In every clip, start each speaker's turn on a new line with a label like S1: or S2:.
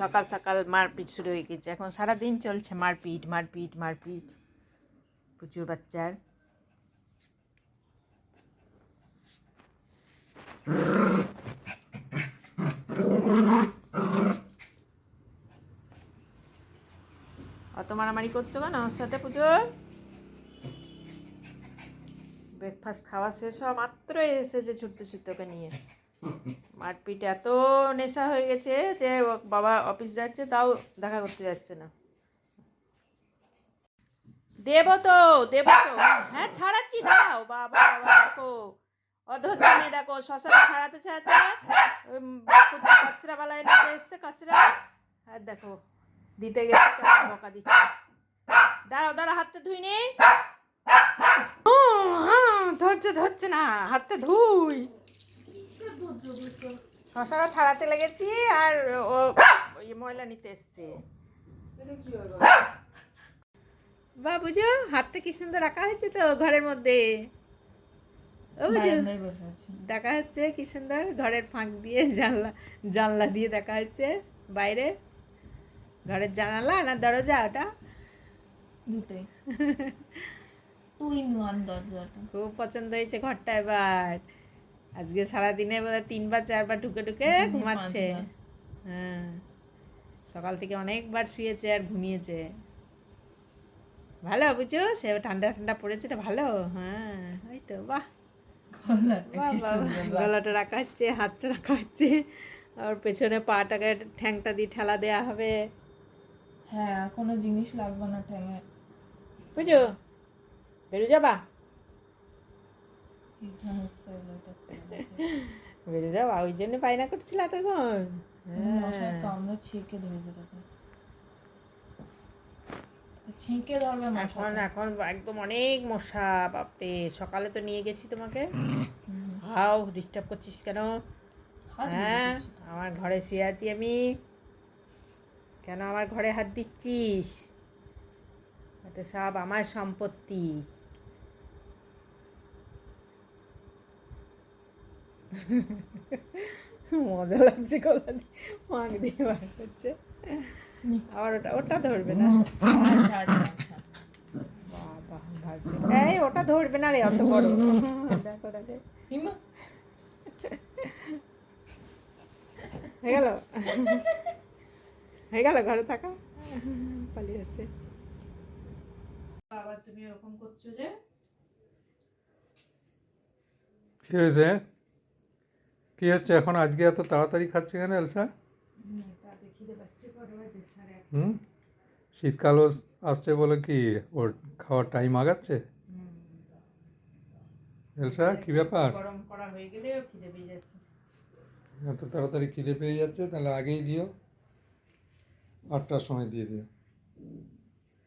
S1: সকাল সকাল মারপিট শুরু হয়ে গেছে। এখন সারাদিন চলছে মারপিট মারপিট মারপিট। প্রচুর বাচ্চার। অত মারামারি করছ কেন? আমার সাথে পুজো ব্রেকফাস্ট খাওয়া শেষ হওয়া মাত্র এসেছে ছুটতে ছুটতে নিয়ে। মারপিট এত নেশা হয়ে গেছে যে বাবা অফিস যাচ্ছে তাও দেখা করতে যাচ্ছে না। দেব তো দেব তো হ্যাঁ ছাড়াচ্ছি দাও বাবা দেখো। অধৈর্য মেয়ে দেখো শ্মশানে ছাড়াতে ছাড়াতে কাচরাওয়ালায় নিতে এসছে কাচরা। আর দেখো দিতে গেছে বকা দিচ্ছে। দাঁড়াও দাঁড়াও হাতটা ধুই নি। ও, হ্যাঁ, ধরছে ধরছে না হাতটা ধুই। শশাটা ছাড়াতে লেগেছি আর ও ময়লা নিতে এসছে। বা বুঝো? হাতটা কি সুন্দর রাখা হয়েছে তো ঘরের মধ্যে? ও বুঝো? দেখা হচ্ছে কি সুন্দর। ঘরের ফাঁক দিয়ে জানলা জানলা দিয়ে দেখা হচ্ছে। বাইরে? ঘরের জানালা না দরজা ওটা?
S2: দুটোই। টু ইন ওয়ান দরজাটা
S1: খুব পছন্দ হয়েছে ঘরটা এবার। আজকে সারাদিনে বোধ তিনবার চারবার ঢুকে ঢুকে ঘুমাচ্ছে। হ্যাঁ। সকাল থেকে অনেকবার শুয়েছে আর ঘুমিয়েছে। ভালো বুঝছ? সে ঠান্ডা ঠান্ডা পড়েছে এটা ভালো? হ্যাঁ ওই তো বাহ। গলাটা রাখা হচ্ছে হাতটা রাখা হচ্ছে। আর পেছনে পাটাকে ঠ্যাংটা দিয়ে ঠেলা দেওয়া হবে।
S2: হ্যাঁ কোনো জিনিস লাগবে না ঠ্যাঙে।
S1: বুঝো বেরো যাবা? বেরো যাবা ওই জন্য বায়না করছিল তখন?
S2: মশার কামড়ে ছেঁকে ধরবে তখন ছেঁকে ধরবে
S1: এখন এখন একদম অনেক মশা বাপরে। সকালে তো নিয়ে গেছি তোমাকে। হাও ডিস্টার্ব করছিস কেন? হ্যাঁ আমার ঘরে শুয়ে আছি আমি। কেন আমার ঘরে হাত দিচ্ছিস? এটা সব আমার সম্পত্তি। মজা লাগছে গলা দিয়ে। মাগ দিয়ে বার করছে। আবার ওটা ওটা ধরবে না। বাবা এই ওটা ধরবে না রে অত বড়। দেখো দেখো। হয়ে গেল? হয়ে গেল? ঘরে থাকা? পালিয়ে যাচ্ছে বাবা তুমি ওরকম করছ যে
S3: কী হয়েছে? কী হচ্ছে? এখন আজকে এত তাড়াতাড়ি খাচ্ছে কেন এলসা? হুম? শীতকালও আসছে বলে কি ওর খাওয়ার টাইম আগাচ্ছে? এলসা, কী ব্যাপার? এত তাড়াতাড়ি খিদে পেয়ে যাচ্ছে, তাহলে আগেই দিও। আটটার সময় দিয়ে দিও।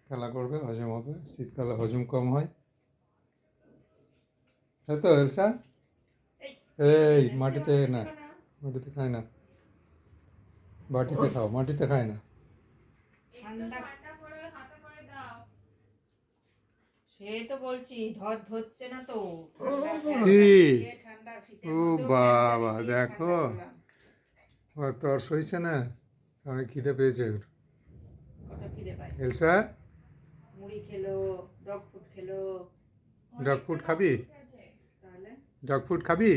S3: খেলা করবে, হজম হবে। শীতকালে হজম কম হয়। তাই তো, এলসা? এই মাটিতে না মাটিতে খায় না। বাটিতে খাও মাটিতে খায় না।
S1: তো বলছি ধর ধরছে না তো।
S3: ও বাবা দেখো। ওর তর সইছে না তাহলে খিদে পেয়েছে ওর। এলসা?
S1: মুড়ি খেলো ডগ ফুড খেলো।
S3: ডগ ফুড খাবি? ডগ ফুড খাবি?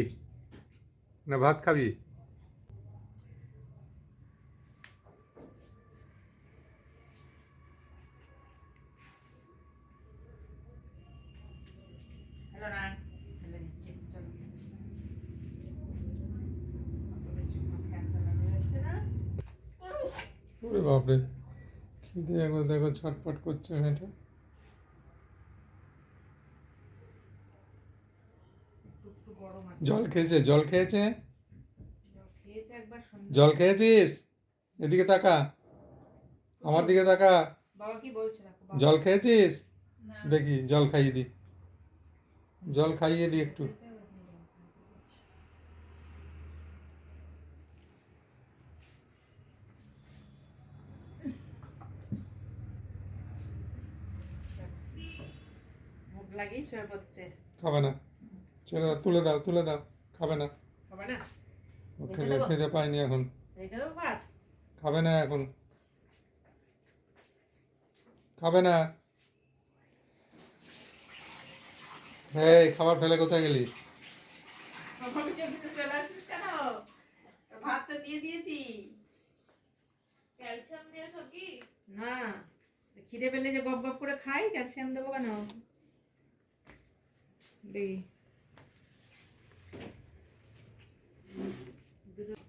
S3: না ভাত খাবি? ওরে বাপরে খিদে একবার দেখো ছটপট করছে মেয়েটা
S1: একটু গরম আছে
S3: জল খেয়েছে জল খেয়েছে? জল খেয়েছিস? এদিকে তাকা। আমার দিকে তাকা। জল খেয়েছিস? দেখি জল খাইয়ে দি। জল খাইয়ে দি একটু।
S1: শুয়ে
S3: খাবে না। ছেড়ে দাও তুলে দাও তুলে দাও খাবে না।
S1: খাবে না?
S3: খেতে খেতে পায়নি এখন। খাবে না এখন। খাবে না। এই খাবার ফেলে কোথায় গেলি?
S1: ভাত তো দিয়ে দিয়েছি।
S2: ক্যালসিয়াম
S1: না। খিদে পেলে যে গপ গপ করে খাই ক্যালসিয়াম দেবো কেন? দেখি 그들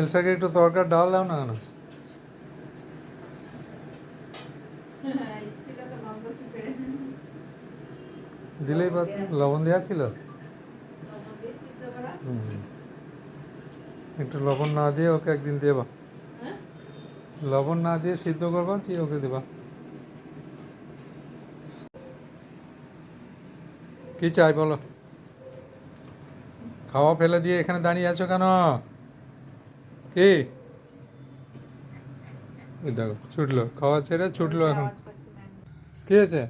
S3: এলসাকে একটু তরকার ডাল দাও না কেন? দিলেই পারত লবণ দেওয়া ছিল। একটু লবণ না দিয়ে ওকে একদিন দেবা। লবণ না দিয়ে সিদ্ধ করবা কি ওকে দেবা? কি চাই বলো? খাওয়া ফেলে দিয়ে এখানে দাঁড়িয়ে আছো কেন? কি দেখো, ছুটলো, খাওয়া ছেড়ে ছুটলো এখন। কি হয়েছে?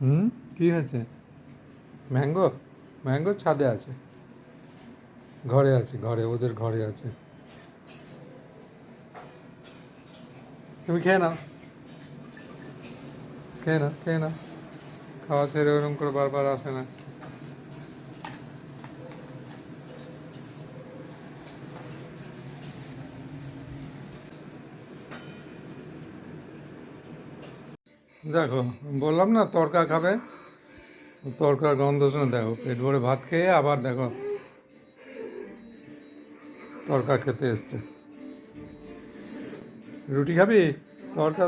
S3: হুম? কি হয়েছে? ম্যাঙ্গো? ম্যাঙ্গো ছাদে আছে। ঘরে আছে, ঘরে, ওদের ঘরে আছে। তুমি খেয়ে নাও। খেয়ে নাও খেয়ে নাও। খাওয়া ছেড়ে ওরকম করে বারবার আসে না। দেখো, বললাম না তরকা খাবে? তরকার গন্ধ শুনে দেখো, পেট ভরে ভাত খেয়ে আবার দেখো তরকা খেতে এসছে। রুটি খাবি? তরকা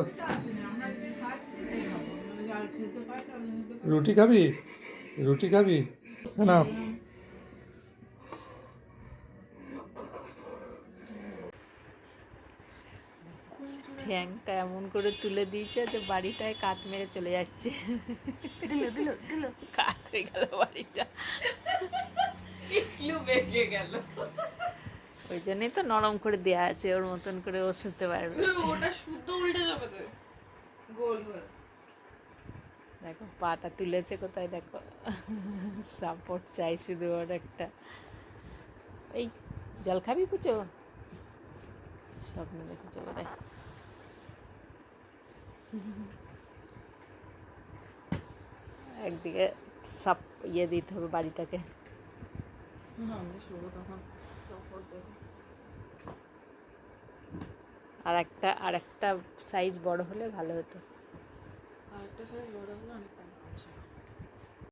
S3: রুটি খাবি? রুটি খাবি? না
S1: ঠ্যাংটা এমন করে তুলে দিয়েছে যে বাড়িটায় কাঠ মেরে চলে যাচ্ছে।
S2: দিল দিল দিল।
S1: কাঠ হয়ে গেল বাড়িটা।
S2: একটু বেঁকে গেল।
S1: ওই জন্যই তো নরম করে দেয়া আছে ওর মতন করে ও শুতে পারবে।
S2: ওটা শুদ্ধ উল্টে যাবে তো। গোল হয়ে।
S1: দেখো পাটা তুলেছে কোথায় দেখো। সাপোর্ট চাই শুধু ওর একটা। এই জল খাবি পুচো? স্বপ্ন দেখেছ বোধ একদিকে সাপ ইয়ে দিতে হবে বাড়িটাকে। আর একটা আর একটা সাইজ বড় হলে ভালো হতো।
S2: আর একটা সাইজ বড় হলে অনেকটা